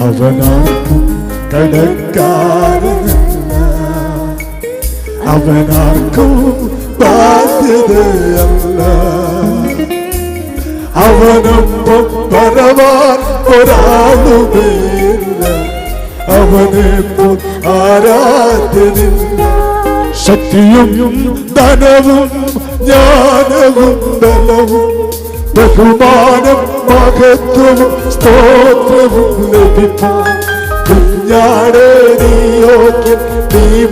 അവനാർക്കും കടക്കാരനല്ല അവനാർക്കും ബാധ്യതയല്ല. അവനൊപ്പം പരവാൻ ഒരാളുമേല്ല. അവനെ ആരാധ്യനില്ല. ശക്തിയും ധനവും ജ്ഞാനവും ബലവും ബഹുമാനം മഹത്വവും സ്തോത്രവും ലഭിപ്പാൻ കുഞ്ഞാടേ നീ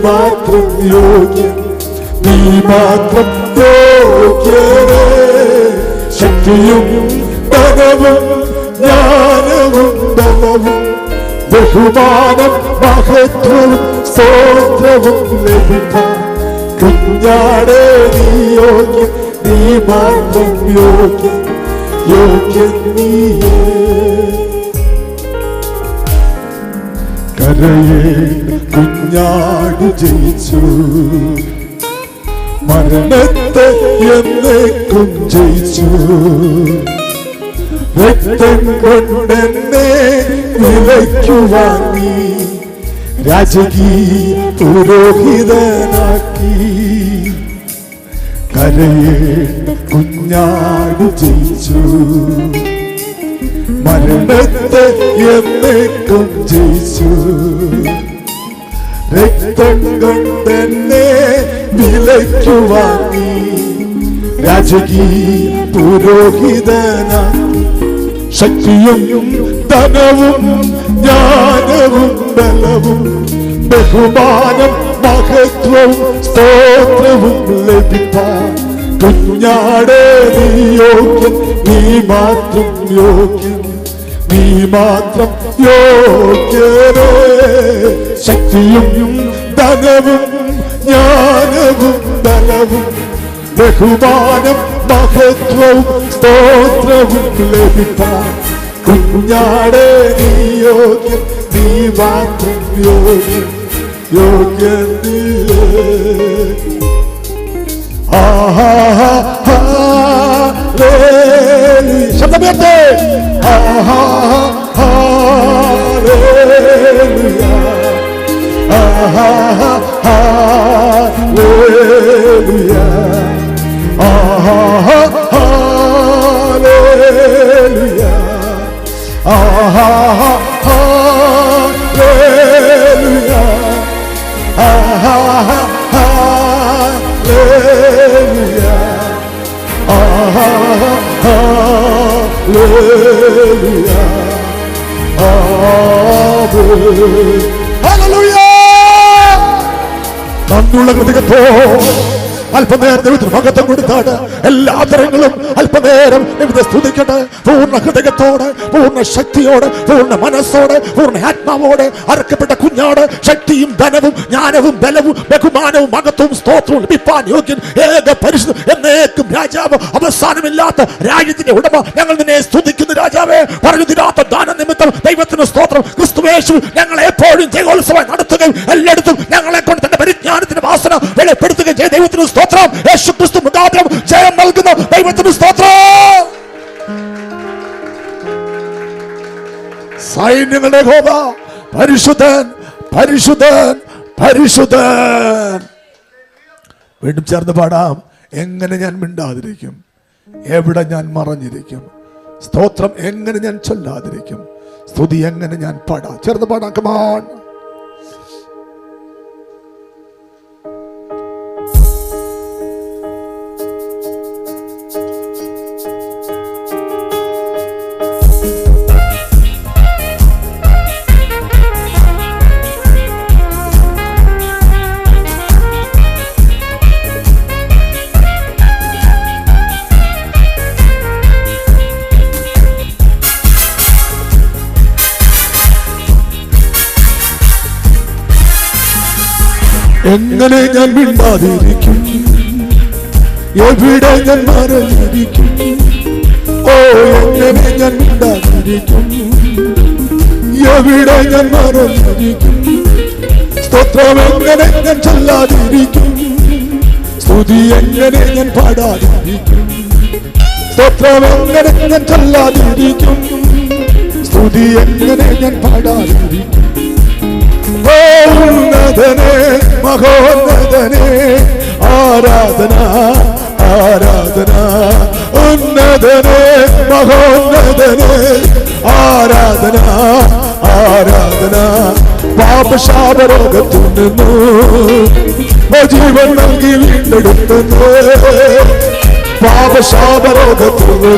മാത്രം യോഗ്യൻ ശക്തിയും ധനവും ജ്ഞാനവും ധനവും ബഹുമാനം മഹത്വവും സ്തോത്രവും ലഭിക്കാം കുഞ്ഞാടേ നീ യോഗ്യൻ നീ മാത്രം യോഗ്യൻ. യോഗ്യൻ നീയേ കരയെ കുഞ്ഞാട് ജയിച്ചു. മരണത്തെ എന്നേക്കും ജയിച്ചു. രക്തം കൊണ്ടെന്നെ വിലയ്ക്കു വാങ്ങി. രാജകീയ പുരോഹിതനാക്കി. കരയെ കുഞ്ഞാട് ജയിച്ചു. മരണത്തെ എന്നേക്കും ജയിച്ചു. രക്തം കൊണ്ടെന്നെ വിലയ്ക്കു വാങ്ങി രാജകീയ പുരോഹിതനാക്കി ശക്തിയും ധനവും ബലവും ബഹുമാനം മഹത്വവും സ്തോത്രവും ലഭിപ്പാൻ. കുഞ്ഞാടേ നീ യോഗ്യൻ നീ മാത്രം യോഗ്യൻ. നീ മാത്രം യോഗ്യനേ. ശക്തിയും ധനവും ജ്ഞാനവും ബലവും ബഹുമാനം മഹത്വവും സ്തോത്രവും ലഭിപ്പാൻ. കുഞ്ഞാടേ നീ യോഗ്യൻ നീ മാത്രം യോഗ്യൻ. 여겠니에 아하하레 샴다베테 아하하레루야 아하하레루야 아하하레루야 아하하 할렐루야! 아멘 할렐루야! 난 놀라 그대가 더 ദൈവത്തിന് മഹത്വം കൊടുത്താണ്. എല്ലാ തരങ്ങളും അല്പനേരം ദൈവത്തെ സ്തുതിക്കട്ടെ. പൂർണ ഹൃദയത്തോടെ പൂർണ ശക്തിയോടെ പൂർണ മനസ്സോടെ പൂർണ ആത്മാവോടെ അറക്കപ്പെട്ട കുഞ്ഞാട് ശക്തിയും ധനവും ജ്ഞാനവും ബലവും ബഹുമാനവും മകത്വവും സ്തോത്രവും ലഭിപ്പാൻ യോഗ്യൻ ഏക പരിശുദ്ധ എന്നേക്കും രാജാവ് അവസാനമില്ലാത്ത രാജ്യത്തിന്റെ ഉടമ ഞങ്ങൾ നിന്നെ സ്തുതിക്കുന്നു രാജാവേ. പറഞ്ഞു തീരാത്ത ദാന നിമിത്തം ദൈവത്തിന് സ്തോത്രം. ക്രിസ്തുവേശു ഞങ്ങളെ എപ്പോഴും ജയോത്സവം നടത്തുകയും എല്ലായിടത്തും ഞങ്ങളെ കൊണ്ട് പരിജ്ഞാനത്തിന്റെ വാസന വെളിപ്പെടുത്തുകയും ചെയ്ത ദൈവത്തിന് സ്തോത്രം. യേശു ക്രിസ്തു മുഖാന്തരം ജയം നൽകുന്ന. ദൈവത്തിന് സ്തോത്രം. സൈന്യങ്ങളുടെ ഗോപ പരിശുദ്ധൻ പരിശുദ്ധൻ പരിശുദ്ധൻ. വീണ്ടും ചേർന്ന് പാടാം. എങ്ങനെ ഞാൻ മിണ്ടാതിരിക്കും? എവിടെ ഞാൻ മറഞ്ഞിരിക്കും? സ്തോത്രം എങ്ങനെ ഞാൻ ചൊല്ലാതിരിക്കും? സ്തുതി എങ്ങനെ ഞാൻ പാടാം? ചേർന്ന് പാടാം. കമാൺ എങ്ങനെ ഞാൻ മിണ്ടാതിരിക്കും? എവിടെ ഞാൻ മറഞ്ഞിരിക്കും? ഓ എങ്ങനെ ഞാൻ മിണ്ടാതിരിക്കും? എവിടെ ഞാൻ മറഞ്ഞിരിക്കും? സ്തോത്രം എങ്ങനെ ഞാൻ ചൊല്ലാതിരിക്കും? സ്തുതി എങ്ങനെ ഞാൻ പാടാതിരിക്കും? സ്തോത്രം എങ്ങനെ ഞാൻ ചൊല്ലാതിരിക്കും? സ്തുതി എങ്ങനെ ഞാൻ പാടാതിരിക്കും? ഓ ഉന്നതനെ മഹോന്നതനെ ആരാധന ആരാധന. ഉന്നതനെ മഹോന്നതനെ ആരാധന ആരാധന. പാപശാപരോഗത്തുന്നു ജീവൻ നൽകി വീണ്ടെടുത്തുന്നു പാപശാപരോഗത്തുന്നു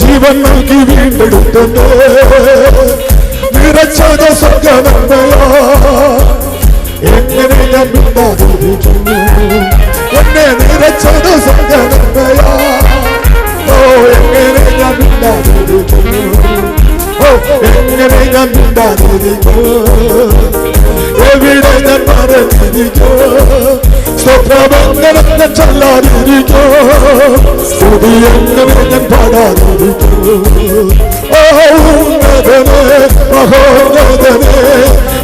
ജീവൻ നൽകി 믿는다고 믿으며 옛날 미래 쳐도 상관없네요 오 옛날에 나 믿는다고 믿으며 오 옛날에 나 믿는다고 믿으며 everyday 난 말을 믿으며 소파만나는 난 잘라드리고 우리 옛날에 난 받아들이고 오 나대네 마호 나대네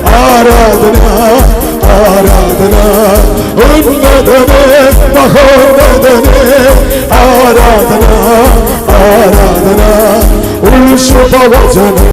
아라드나 മഹോന്നതനെ ആരാധന ആരാധന ഉത്സവ വചനം